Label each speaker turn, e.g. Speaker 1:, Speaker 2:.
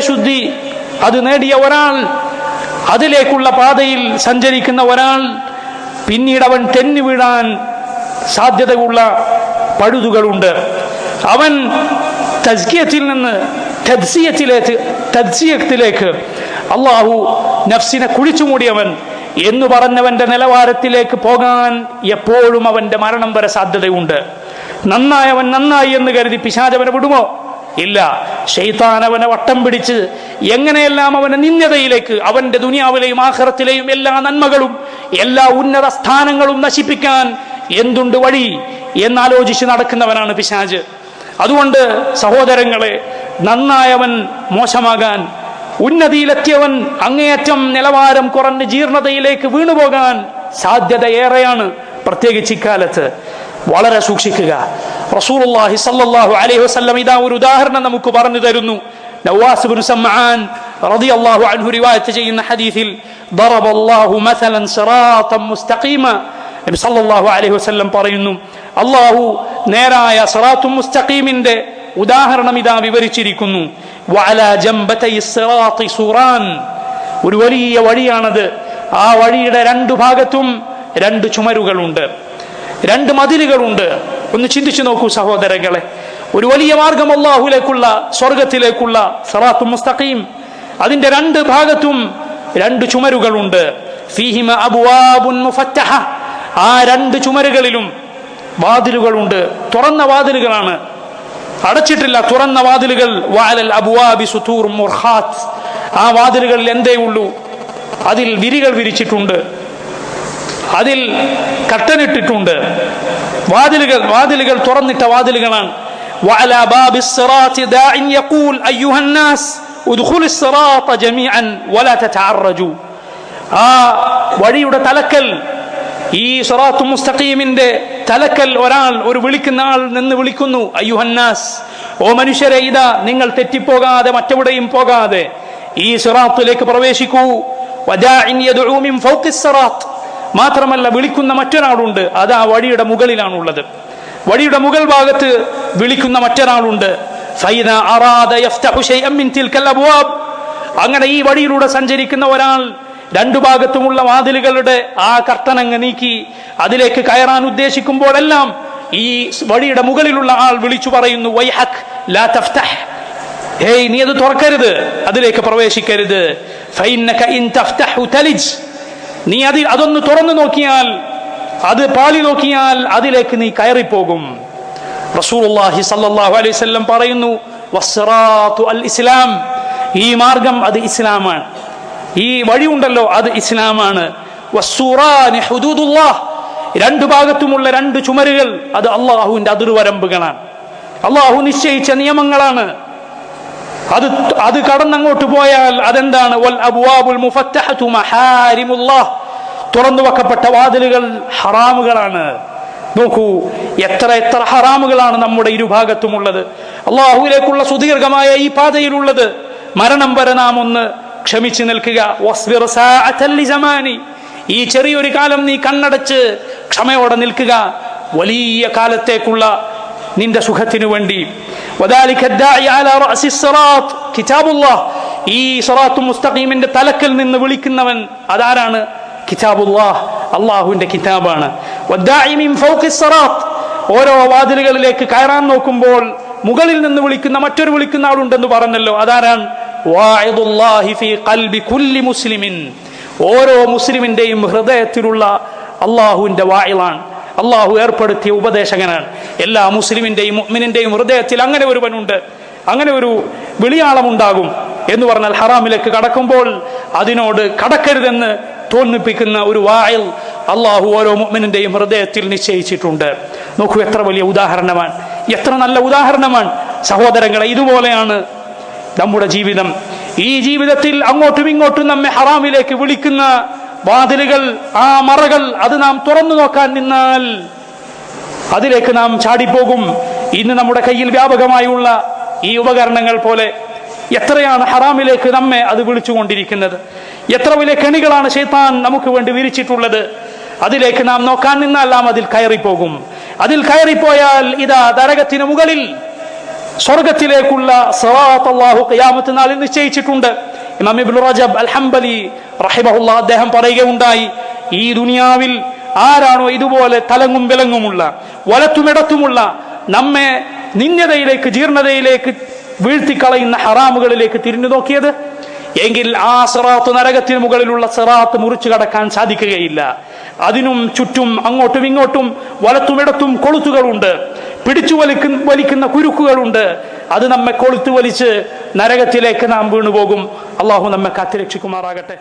Speaker 1: ഹൃദയശുദ്ധി അത് നേടിയ ഒരാൾ അതിലേക്കുള്ള പാതയിൽ സഞ്ചരിക്കുന്ന ഒരാൾ പിന്നീട് അവൻ തെന്നി വീഴാൻ സാധ്യതയുള്ള പഴുതുകളുണ്ട്. അവൻ തസ്കിയത്തിൽ നിന്ന് തദ്സിയത്തിലേക്ക് തദ്സിയത്തിലേക്ക് അള്ളാഹു നഫ്സിനെ കുഴിച്ചു മൂടിയവൻ എന്ന് പറഞ്ഞവന്റെ നിലവാരത്തിലേക്ക് പോകാൻ എപ്പോഴും അവന്റെ മരണം വരെ സാധ്യതയുണ്ട്. നന്നായവൻ നന്നായി എന്ന് കരുതി പിശാചവനെ വിടുമോ? ഇല്ല. ഷെയ്ത്താൻ അവനെ വട്ടം പിടിച്ച് എങ്ങനെയെല്ലാം അവനെ നിന്ദതയിലേക്ക് അവന്റെ ദുനിയാവിലെയും ആഹ്റത്തിലെയും എല്ലാ നന്മകളും എല്ലാ ഉന്നത സ്ഥാനങ്ങളും നശിപ്പിക്കാൻ എന്തുണ്ട് വഴി എന്നാലോചിച്ച് നടക്കുന്നവനാണ് പിശാജ്. അതുകൊണ്ട് സഹോദരങ്ങളെ നന്നായവൻ മോശമാകാൻ ഉന്നതിയിലെത്തിയവൻ അങ്ങേയറ്റം നിലവാരം കുറഞ്ഞ് ജീർണതയിലേക്ക് വീണുപോകാൻ സാധ്യത ഏറെയാണ് പ്രത്യേകിച്ച് ഇക്കാലത്ത്. വളരെ സൂക്ഷിക്കുക. റസൂലുള്ളാഹി സല്ലല്ലാഹു അലൈഹി വസല്ലം ഇതാ ഒരു ഉദാഹരണം നമുക്ക് പറഞ്ഞു തരുന്നു. നവാസ് ബിൻ സമ്ആൻ റളിയല്ലാഹു അൻഹു റിവായത്ത് ചെയ്യുന്ന ഹദീസിൽ ദറബല്ലാഹു മസലൻ സിറാതൻ മുസ്തഖീമ. നബി സല്ലല്ലാഹു അലൈഹി വസല്ലം പറയുന്നു അല്ലാഹു നേരായ സിറാത്തും മുസ്തഖീമിന്റെ ഉദാഹരണം ഇതാ വിവരിച്ചിരിക്കുന്നു. വഅല ജംബതൈ സിറാത്തി സുറാൻ. ഒരു വലിയ വഴിയാണത്. ആ വഴിയുടെ രണ്ടു ഭാഗത്തും രണ്ട് ചുമരുകളുണ്ട്. രണ്ട് മതിലുകളുണ്ട്. ഒന്ന് ചിന്തിച്ചു നോക്കൂ സഹോദരങ്ങളെ. ഒരു വലിയ മാർഗം അള്ളാഹുലേക്കുള്ള സ്വർഗത്തിലേക്കുള്ള സറാത്തും മുസ്തഖീം. അതിന്റെ രണ്ട് ഭാഗത്തും രണ്ട് ചുമരുകളുണ്ട്. ഫീഹിമ ആ രണ്ട് ചുമരുകളിലും വാതിലുകളുണ്ട്. തുറന്ന വാതിലുകളാണ്. അടച്ചിട്ടില്ല തുറന്ന വാതിലുകൾ. വാലൽ അബുവാബി സുതൂർ മുർഹാത്ത് ആ വാതിലുകളിൽ എന്തേ ഉള്ളൂ അതിൽ വിരികൾ വിരിച്ചിട്ടുണ്ട്. അതിൽ കട്ടനിട്ടിട്ടുണ്ട് വാതിലുകൾ വാതിലുകൾ തുറന്നിട്ട വാതിലുകളാണ് وعلى باب الصراط داع يقول أيها الناس ادخلوا الصراط جميعا ولا تتعرجوا ആ വഴിയുടെ തലക്കൽ ഈ സറാത്തു മുസ്തഖീമിന്റെ തലക്കൽ ഒരാൾ ഒരു വിളിക്കുന്ന ആൾ നിന്ന് വിളിക്കുന്നു അയ്യുഹന്നാസ് ഓ മനുഷ്യരെ ഇതാ നിങ്ങൾ തെറ്റിപ്പോകാതെ മറ്റെവിടെയും പോകാതെ ഈ സിറാത്തിലേക്ക് പ്രവേശിക്കൂ വദാഇൻ യദ്ഉ മിൻ ഫൗഖി സിറാത്ത് മാത്രമല്ല വിളിക്കുന്ന മറ്റൊരാളുണ്ട്. അത് ആ വഴിയുടെ മുകളിലാണുള്ളത്. വഴിയുടെ മുകൾ ഭാഗത്ത് വിളിക്കുന്ന മറ്റൊരാളുണ്ട്. അങ്ങനെ ഈ വഴിയിലൂടെ സഞ്ചരിക്കുന്ന ഒരാൾ രണ്ടു ഭാഗത്തുമുള്ള വാതിലുകളുടെ ആ കർത്തനങ്ങ് നീക്കി അതിലേക്ക് കയറാൻ ഉദ്ദേശിക്കുമ്പോഴെല്ലാം ഈ വഴിയുടെ മുകളിലുള്ള ആൾ വിളിച്ചു പറയുന്നു വൈഹക് ലാ തഫ്തഹ്. ഹേയ് നീ അത് തുറക്കരുത്. അതിലേക്ക് പ്രവേശിക്കരുത്. ഫൈന്നക ഇൻ തഫ്തഹു തലിജ്. നീ അതിൽ അതൊന്ന് തുറന്നു നോക്കിയാൽ അത് പാളി നോക്കിയാൽ അതിലേക്ക് നീ കയറിപ്പോകും. റസൂലുള്ളാഹി സല്ലല്ലാഹു അലൈഹി വസല്ലം പറയുന്നു ഇസ്ലാം. ഈ മാർഗം അത് ഇസ്ലാമാണ്. ഈ വഴി ഉണ്ടല്ലോ അത് ഇസ്ലാമാണ്. രണ്ടു ഭാഗത്തുമുള്ള രണ്ട് ചുമരുകൾ അത് അള്ളാഹുവിന്റെ അതിർവരമ്പുകളാണ്. അള്ളാഹു നിശ്ചയിച്ച നിയമങ്ങളാണ്. അത് അത് കടന്നങ്ങോട്ട് പോയാൽ അതെന്താണ്? തുറന്നു വെക്കപ്പെട്ട വാതിലുകൾ ഹറാമുകളാണ്. നോക്കൂ എത്ര എത്ര ഹറാമുകളാണ് നമ്മുടെ ഇരുഭാഗത്തുമുള്ളത്. അള്ളാഹുവിലേക്കുള്ള സുദീർഘമായ ഈ പാതയിലുള്ളത്. മരണം വരെ നാം ഒന്ന് ക്ഷമിച്ചു നിൽക്കുക. ഈ ചെറിയൊരു കാലം നീ കണ്ണടച്ച് ക്ഷമയോടെ നിൽക്കുക. വലിയ കാലത്തേക്കുള്ള നിന്റെ സുഖത്തിനു വേണ്ടി. ഈ സറാത്തു മുസ്തഖീമിന്റെ തലക്കൽ നിന്ന് വിളിക്കുന്നവൻ അതാരാണ്? കിതാബുല്ലാഹ് അള്ളാഹുവിന്റെ കിതാബാണ്. ഓരോ വാതിലുകളിലേക്ക് കയറാൻ നോക്കുമ്പോൾ മുകളിൽ നിന്ന് വിളിക്കുന്ന മറ്റൊരു വിളിക്കുന്ന ആളുണ്ടെന്ന് പറഞ്ഞല്ലോ. അതാരാണ്? മുസ്ലിമിൻ. ഓരോ മുസ്ലിമിന്റെയും ഹൃദയത്തിലുള്ള അള്ളാഹുവിന്റെ വായിലാണ്. അള്ളാഹു ഏർപ്പെടുത്തിയ ഉപദേശകനാണ്. എല്ലാ മുസ്ലിമിന്റെയും മുഅ്മിനിന്റെയും ഹൃദയത്തിൽ അങ്ങനെ ഒരുവനുണ്ട്. അങ്ങനെ ഒരു വിളിയാളമുണ്ടാകും എന്ന് പറഞ്ഞാൽ ഹറാമിലേക്ക് കടക്കുമ്പോൾ അതിനോട് കടക്കരുതെന്ന് തോന്നിപ്പിക്കുന്ന ഒരു വായിൽ അള്ളാഹു ഓരോ മുഅ്മിനിന്റെയും ഹൃദയത്തിൽ നിശ്ചയിച്ചിട്ടുണ്ട്. നോക്കൂ എത്ര വലിയ ഉദാഹരണമാണ്. എത്ര നല്ല ഉദാഹരണമാണ്. സഹോദരങ്ങളെ ഇതുപോലെയാണ് നമ്മുടെ ജീവിതം. ഈ ജീവിതത്തിൽ അങ്ങോട്ടും ഇങ്ങോട്ടും നമ്മെ ഹറാമിലേക്ക് വിളിക്കുന്ന വാതിലുകൾ ആ മറകൾ അത് നാം തുറന്നു നോക്കാൻ നിന്നാൽ അതിലേക്ക് നാം ചാടിപ്പോകും. ഇന്ന് നമ്മുടെ കയ്യിൽ വ്യാപകമായുള്ള ഈ ഉപകരണങ്ങൾ പോലെ എത്രയാണ് ഹറാമിലേക്ക് നമ്മെ അത് വിളിച്ചുകൊണ്ടിരിക്കുന്നത്? എത്ര വലിയ കെണികളാണ് ശൈത്താൻ നമുക്ക് വേണ്ടി വിരിച്ചിട്ടുള്ളത്? അതിലേക്ക് നാം നോക്കാൻ നിന്നാൽ നാം അതിൽ കയറിപ്പോകും. അതിൽ കയറിപ്പോയാൽ ഇതാ തരകത്തിന് മുകളിൽ സ്വർഗത്തിലേക്കുള്ള സവാഹു അല്ലാഹു ഖിയാമത്ത് നാളിൽ നിശ്ചയിച്ചിട്ടുണ്ട്. ഇമാം ഇബ്നു റജബ് അൽ ഹംബലി റഹിമഹുല്ലാ അദ്ദേഹം പറയുകയുണ്ടായി ഈ ദുനിയാവിൽ ആരാണോ ഇതുപോലെ തലങ്ങും വിലങ്ങുമുള്ള വലത്തുമിടത്തുമുള്ള നമ്മെ നിന്യതയിലേക്ക് ജീർണതയിലേക്ക് വീഴ്ത്തിക്കളയുന്ന ഹറാമുകളിലേക്ക് തിരിഞ്ഞു നോക്കിയത്? എങ്കിൽ ആ സിറാത്ത് നരകത്തിന് മുകളിലുള്ള സിറാത്ത് മുറിച്ചു കടക്കാൻ സാധിക്കുകയില്ല. അതിനും ചുറ്റും അങ്ങോട്ടും ഇങ്ങോട്ടും വലത്തുമിടത്തും കൊളുത്തുകളുണ്ട് പിടിച്ചു വലിക്കുന്ന കുരുക്കുകളുണ്ട്. അത് നമ്മെ കൊളുത്തു വലിച്ച് നരകത്തിലേക്ക് നാം വീണുപോകും. അള്ളാഹു നമ്മെ കാത്തിരക്ഷിക്കുമാറാകട്ടെ.